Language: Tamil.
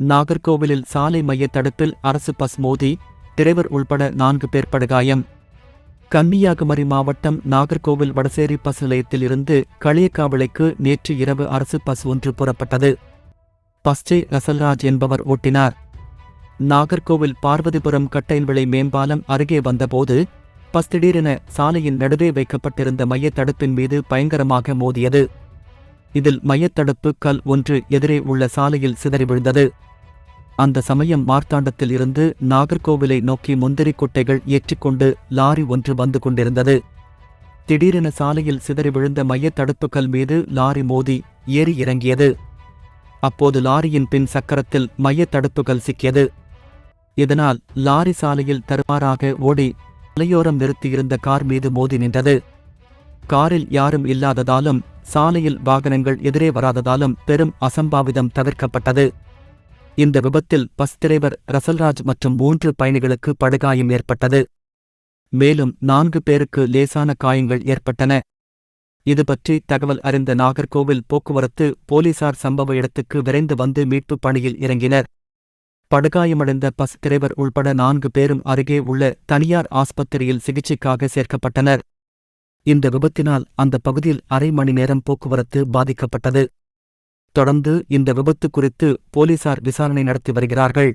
நாகர்கோவிலில் சாலை மைய தடுப்பில் அரசு பஸ் மோதி டிரைவர் உள்பட நான்கு பேர் படுகாயம். கன்னியாகுமரி மாவட்டம் நாகர்கோவில் வடசேரி பஸ் நிலையத்தில் இருந்து களியக்காவிளைக்கு நேற்று இரவு அரசு பஸ் ஒன்று புறப்பட்டது. பஸ்டே ரசல்ராஜ் என்பவர் ஓட்டினார். நாகர்கோவில் பார்வதிபுரம் கட்டைன்விளை மேம்பாலம் அருகே வந்தபோது பஸ் திடீரென சாலையின் நடுவே வைக்கப்பட்டிருந்த மையத் தடுப்பின் மீது பயங்கரமாக மோதியது. இதில் மையத்தடுப்பு கல் ஒன்று எதிரே உள்ள சாலையில் சிதறி விழுந்தது. அந்த சமயம் மார்த்தாண்டத்தில் இருந்து நாகர்கோவிலை நோக்கி முந்திரி குட்டைகள் ஏற்றிக்கொண்டு லாரி ஒன்று வந்து கொண்டிருந்தது. திடீரென சாலையில் சிதறி விழுந்த மையத்தடுத்துக்கள் மீது லாரி மோதி ஏறி இறங்கியது. அப்போது லாரியின் பின் சக்கரத்தில் மையத் தடுப்புகள் சிக்கியது. இதனால் லாரி சாலையில் தருமாறாக ஓடி மலையோரம் நிறுத்தியிருந்த கார் மீது மோதி நின்றது. காரில் யாரும் இல்லாததாலும் சாலையில் வாகனங்கள் எதிரே வராததாலும் பெரும் அசம்பாவிதம் தவிர்க்கப்பட்டது. இந்த விபத்தில் பஸ் டிரைவர் ரசல்ராஜ் மற்றும் மூன்று பயணிகளுக்கு படுகாயம் ஏற்பட்டது. மேலும் நான்கு பேருக்கு லேசான காயங்கள் ஏற்பட்டன. இதுபற்றி தகவல் அறிந்த நாகர்கோவில் போக்குவரத்து போலீசார் சம்பவ இடத்துக்கு விரைந்து வந்து மீட்புப் பணியில் இறங்கினர். படுகாயமடைந்த பஸ் டிரைவர் உள்பட நான்கு பேரும் அருகே உள்ள தனியார் ஆஸ்பத்திரியில் சிகிச்சைக்காக சேர்க்கப்பட்டனர். இந்த விபத்தினால் அந்த பகுதியில் அரை மணி நேரம் போக்குவரத்து பாதிக்கப்பட்டது. தொடர்ந்து இந்த விபத்து குறித்து போலீசார் விசாரணை நடத்தி வருகிறார்கள்.